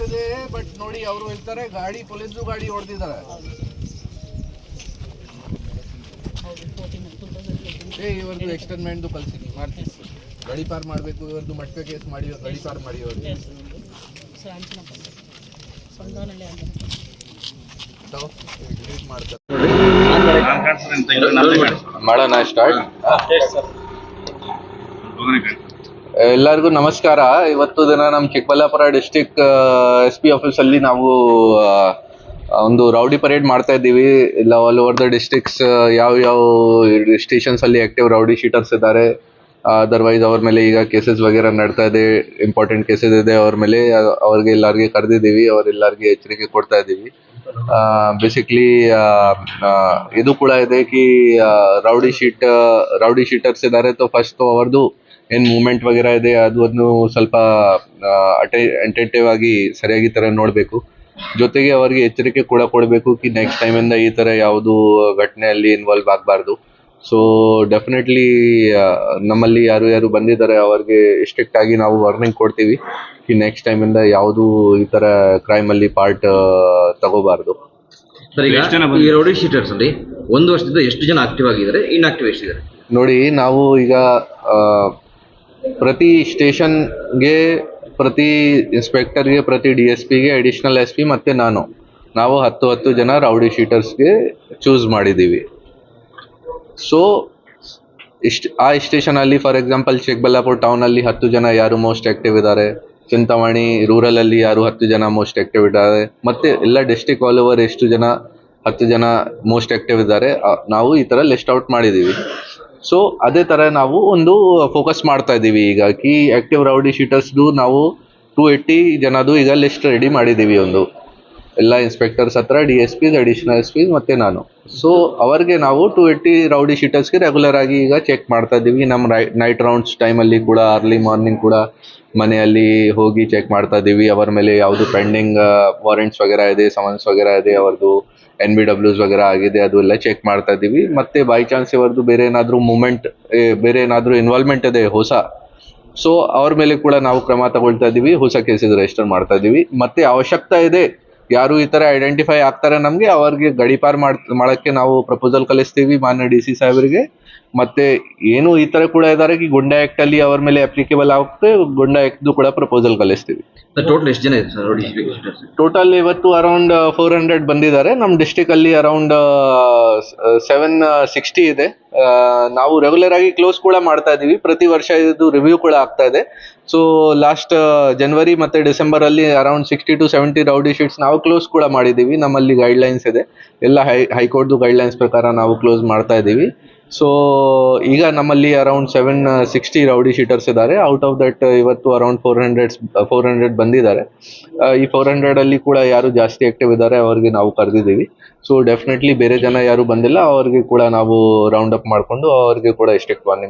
ಅವರು ಹೇಳ್ತಾರೆ ಗಾಡಿ ಪೊಲೀಸ್ ಗಾಡಿ ಹೊಡೆದಿದ್ದಾರೆ. ಏ ಇವ್ರದ್ದು ಎಕ್ಸ್ಟೆನ್ಮೆಂಟ್ದು ಕಳ್ಸಿ ಮಾಡ್ತೀವಿ ಗಡಿ ಪಾರ್ ಮಾಡಬೇಕು ಇವ್ರದ್ದು ಮಟ್ಕ ಕೇಸ್ ಮಾಡಿ ಗಡಿ ಪಾರ್ ಮಾಡಿ ಮಾಡೋಣ ಮಾಡೋಣ ಸ್ಟಾರ್ಟ್ ಎಲ್ಲರಿಗೂ ನಮಸ್ಕಾರ. ಇವತ್ತು ದಿನ ನಮ್ಮ ಚಿಕ್ಕಬಳ್ಳಾಪುರ ಡಿಸ್ಟಿಕ್ ಎಸ್ ಪಿ ಆಫೀಸಲ್ಲಿ ನಾವು ಒಂದು ರೌಡಿ ಪರೇಡ್ ಮಾಡ್ತಾ ಇದ್ದೀವಿ. ಇಲ್ಲ ಆಲ್ ಓವರ್ ದ ಡಿಸ್ಟಿಕ್ಸ್ ಯಾವ ಯಾವ ಸ್ಟೇಷನ್ಸ್ ಅಲ್ಲಿ ಆಕ್ಟಿವ್ ರೌಡಿ ಶೀಟರ್ಸ್ ಇದ್ದಾರೆ. ಅದರ್ವೈಸ್ ಅವ್ರ ಮೇಲೆ ಈಗ ಕೇಸಸ್ ವಗೇರ ನಡ್ತಾ ಇದೆ. ಇಂಪಾರ್ಟೆಂಟ್ ಕೇಸಸ್ ಇದೆ ಅವ್ರ ಮೇಲೆ. ಅವ್ರಿಗೆ ಎಲ್ಲರಿಗೆ ಕರೆದಿದ್ದೀವಿ. ಅವ್ರೆಲ್ಲರಿಗೆ ಎಚ್ಚರಿಕೆ ಕೊಡ್ತಾ ಇದ್ದೀವಿ. ಬೇಸಿಕ್ಲಿ ಇದು ಕೂಡ ಇದೆ ಕಿ ರೌಡಿ ಶೀಟ್ ರೌಡಿ ಶೀಟರ್ಸ್ ಇದ್ದಾರೆ. तो ಫಸ್ಟ್ ಅವ್ರದ್ದು ಏನ್ ಮೂವ್ಮೆಂಟ್ ವಗೈರಾ ಇದೆ ಅದು ಅದನ್ನು ಸ್ವಲ್ಪ ಅಟೆ ಅಟೆಂಟಿವ್ ಆಗಿ ಸರಿಯಾಗಿ ತರ ನೋಡಬೇಕು. ಜೊತೆಗೆ ಅವರಿಗೆ ಎಚ್ಚರಿಕೆ ಕೂಡ ಕೊಡಬೇಕು ಕಿ ನೆಕ್ಸ್ಟ್ ಟೈಮಿಂದ ಈ ತರ ಯಾವುದು ಘಟನೆಯಲ್ಲಿ ಇನ್ವಾಲ್ವ್ ಆಗಬಾರ್ದು. ಸೊ ಡೆಫಿನೆಟ್ಲಿ ನಮ್ಮಲ್ಲಿ ಯಾರು ಯಾರು ಬಂದಿದ್ದಾರೆ ಅವ್ರಿಗೆ ಸ್ಟ್ರಿಕ್ಟ್ ಆಗಿ ನಾವು ವಾರ್ನಿಂಗ್ ಕೊಡ್ತೀವಿ ಕಿ ನೆಕ್ಸ್ಟ್ ಟೈಮಿಂದ ಯಾವುದು ಈ ತರ ಕ್ರೈಮ್ ಅಲ್ಲಿ ಪಾರ್ಟ್ ತಗೋಬಾರ್ದು. ಸರ್ ಈಗ ಈ ರೌಡಿ ಶೀಟರ್ಸ್ ಅಲ್ಲಿ ಒಂದು ವರ್ಷದಿಂದ ಎಷ್ಟು ಜನ ಆಕ್ಟಿವ್ ಆಗಿದ್ದಾರೆ ಇನ್ಆಕ್ಟಿವ್ ಎಷ್ಟಿದ್ದಾರೆ? ನೋಡಿ ನಾವು ಈಗ ಆ, ಪ್ರತಿ ಸ್ಟೇಷನ್ಗೆ, ಪ್ರತಿ ಇನ್ಸ್ಪೆಕ್ಟರ್ಗೆ, ಪ್ರತಿ ಡಿ ಎಸ್ ಪಿಗೆ ಅಡಿಷನಲ್ ಎಸ್ ಪಿ ಮತ್ತು ನಾನು. ನಾವು ಹತ್ತು ಹತ್ತು ಜನ ರೌಡಿ ಶೀಟರ್ಸ್ಗೆ ಚೂಸ್ ಮಾಡಿದ್ದೀವಿ. ಸೊ ಇಷ್ಟ, ಆ ಸ್ಟೇಷನಲ್ಲಿ ಫಾರ್ ಎಕ್ಸಾಂಪಲ್ ಚಿಕ್ಕಬಳ್ಳಾಪುರ ಟೌನಲ್ಲಿ ಹತ್ತು ಜನ ಯಾರು ಮೋಸ್ಟ್ ಆಕ್ಟಿವ್ ಇದ್ದಾರೆ? ಚಿಂತಾಮಣಿ ರೂರಲಲ್ಲಿ ಯಾರು ಹತ್ತು ಜನ ಮೋಸ್ಟ್ ಆಕ್ಟಿವ್ ಇದ್ದಾರೆ? ಮತ್ತೆ ಎಲ್ಲ ಡಿಸ್ಟಿಕ್ ಆಲ್ ಓವರ್ ಎಷ್ಟು ಜನ, ಹತ್ತು ಜನ ಮೋಸ್ಟ್ ಆಕ್ಟಿವ್ ಇದ್ದಾರೆ? ನಾವು ಈ ಥರ ಲಿಸ್ಟ್ ಔಟ್ ಮಾಡಿದ್ದೀವಿ. ಸೊ ಅದೇ ಥರ ನಾವು ಒಂದು ಫೋಕಸ್ ಮಾಡ್ತಾ ಇದ್ದೀವಿ. ಈಗ ಕಿ ಆಕ್ಟಿವ್ ರೌಡಿ ಶೀಟರ್ಸ್ದು ನಾವು ಟೂ ಏಯ್ಟಿ ಜನದು ಈಗ ಲಿಸ್ಟ್ ರೆಡಿ ಮಾಡಿದ್ದೀವಿ ಒಂದು. ಎಲ್ಲ ಇನ್ಸ್ಪೆಕ್ಟರ್ಸ್ ಹತ್ರ D S Ps additional S P ಮತ್ತೆ ನಾನು. ಸೊ ಅವರಿಗೆ ನಾವು ಟು ಏಯ್ಟಿ ರೌಡಿ ಶೀಟರ್ಸ್ಗೆ ರೆಗ್ಯುಲರ್ ಆಗಿ ಈಗ ಚೆಕ್ ಮಾಡ್ತಾ ಇದ್ದೀವಿ. ನಮ್ಮ ರೈ ನೈಟ್ ರೌಂಡ್ಸ್ ಟೈಮಲ್ಲಿ ಕೂಡ ಅರ್ಲಿ ಮಾರ್ನಿಂಗ್ ಕೂಡ ಮನೆಯಲ್ಲಿ ಹೋಗಿ ಚೆಕ್ ಮಾಡ್ತಾ ಇದ್ದೀವಿ. ಅವರ ಮೇಲೆ ಯಾವುದು ಪೆಂಡಿಂಗ್ ವಾರೆಂಟ್ಸ್ ವಗೇರ ಇದೆ ಸಮನ್ಸ್ ವಗೇರ ಇದೆ ಅವ್ರದ್ದು ಎನ್ ಬಿ ಡಬ್ಲ್ಯೂಸ್ ವಗೇರ ಆಗಿದೆ ಅದು ಎಲ್ಲ ಚೆಕ್ ಮಾಡ್ತಾ ಇದ್ದೀವಿ. ಮತ್ತೆ ಬೈ ಚಾನ್ಸ್ ಇವರದ್ದು ಬೇರೆ ಏನಾದರೂ ಮೂಮೆಂಟ್ ಬೇರೆ ಏನಾದರೂ ಇನ್ವಾಲ್ವ್ಮೆಂಟ್ ಇದೆ ಹೊಸ ಸೊ ಅವ್ರ ಮೇಲೆ ಕೂಡ ನಾವು ಕ್ರಮ ತಗೊಳ್ತಾ ಇದ್ದೀವಿ. ಹೊಸ ಕೇಸಸ್ ರಿಜಿಸ್ಟರ್ ಮಾಡ್ತಾ ಇದ್ದೀವಿ. ಮತ್ತೆ ಅವಶ್ಯಕತೆ ಇದೆ ಯಾರು ಈ ತರ ಐಡೆಂಟಿಫೈ ಆಗ್ತಾರೆ ನಮ್ಗೆ ಅವರಿಗೆ ಗಡಿಪಾರ್ ಮಾಡ್ ಮಾಡಕ್ಕೆ ನಾವು ಪ್ರಪೋಸಲ್ ಕಳಿಸ್ತೀವಿ ಮಾನ್ಯ ಡಿ ಸಿ ಸಾಹೇಬರಿಗೆ. ಮತ್ತೆ ಏನು ಈ ತರ ಕೂಡ ಇದಾರೆ ಗುಂಡ ಗುಂಡಾ ಆಕ್ಟ್ ಅಲ್ಲಿ ಅವ್ರ ಮೇಲೆ ಅಪ್ಲಿಕೇಬಲ್ ಆಗುತ್ತೆ ಗುಂಡಾ ಆಕ್ಟ್ ಕೂಡ ಪ್ರಪೋಸಲ್ ಕಳಿಸ್ತೀವಿ. ಟೋಟಲ್ ಎಷ್ಟು ಜನ ಇದೆ ಸರ್ ಟೋಟಲ್ ಇವತ್ತು ಅರೌಂಡ್ ಫೋರ್ ಹಂಡ್ರೆಡ್ ಬಂದಿದ್ದಾರೆ. ನಮ್ಮ ಡಿಸ್ಟಿಕ್ ಅಲ್ಲಿ ಅರೌಂಡ್ ಸೆವೆನ್ ಸಿಕ್ಸ್ಟಿ ಇದೆ. ನಾವು ರೆಗ್ಯುಲರ್ ಆಗಿ ಕ್ಲೋಸ್ ಕೂಡ ಮಾಡ್ತಾ ಇದೀವಿ ಪ್ರತಿ ವರ್ಷ ಇದು ರಿವ್ಯೂ ಕೂಡ ಆಗ್ತಾ ಇದೆ. ಸೊ ಲಾಸ್ಟ್ ಜನವರಿ ಮತ್ತೆ ಡಿಸೆಂಬರ್ ಅಲ್ಲಿ around sixty to seventy rowdy sheets ನಾವು ಕ್ಲೋಸ್ ಕೂಡ ಮಾಡಿದೀವಿ ನಮ್ಮಲ್ಲಿ ಗೈಡ್ ಲೈನ್ಸ್ ಇದೆ. ಎಲ್ಲ ಹೈ ಹೈಕೋರ್ಟ್ದು ಗೈಡ್ಲೈನ್ಸ್ ಪ್ರಕಾರ ನಾವು ಕ್ಲೋಸ್ ಮಾಡ್ತಾ ಇದ್ದೀವಿ. ಸೊ ಈಗ ನಮ್ಮಲ್ಲಿ around seven sixty rowdy sheeters ಇದ್ದಾರೆ. ಔಟ್ ಆಫ್ ದಟ್ ಇವತ್ತು around four hundred four hundred ಬಂದಿದ್ದಾರೆ. ಈ ಫೋರ್ ಹಂಡ್ರೆಡ್ ಅಲ್ಲಿ ಕೂಡ ಯಾರು ಜಾಸ್ತಿ ಆಕ್ಟಿವ್ ಇದ್ದಾರೆ, ಅವ್ರಿಗೆ ನಾವು ಕರೆದಿದ್ದೀವಿ. ಸೊ ಡೆಫಿನೆಟ್ಲಿ ಬೇರೆ ಜನ ಯಾರು ಬಂದಿಲ್ಲ, ಅವ್ರಿಗೆ ಕೂಡ ನಾವು ರೌಂಡ್ ಅಪ್ ಮಾಡಿಕೊಂಡು ಅವ್ರಿಗೆ ಕೂಡ ಸ್ಟ್ರಿಕ್ಟ್ ವಾರ್ನಿಂಗ್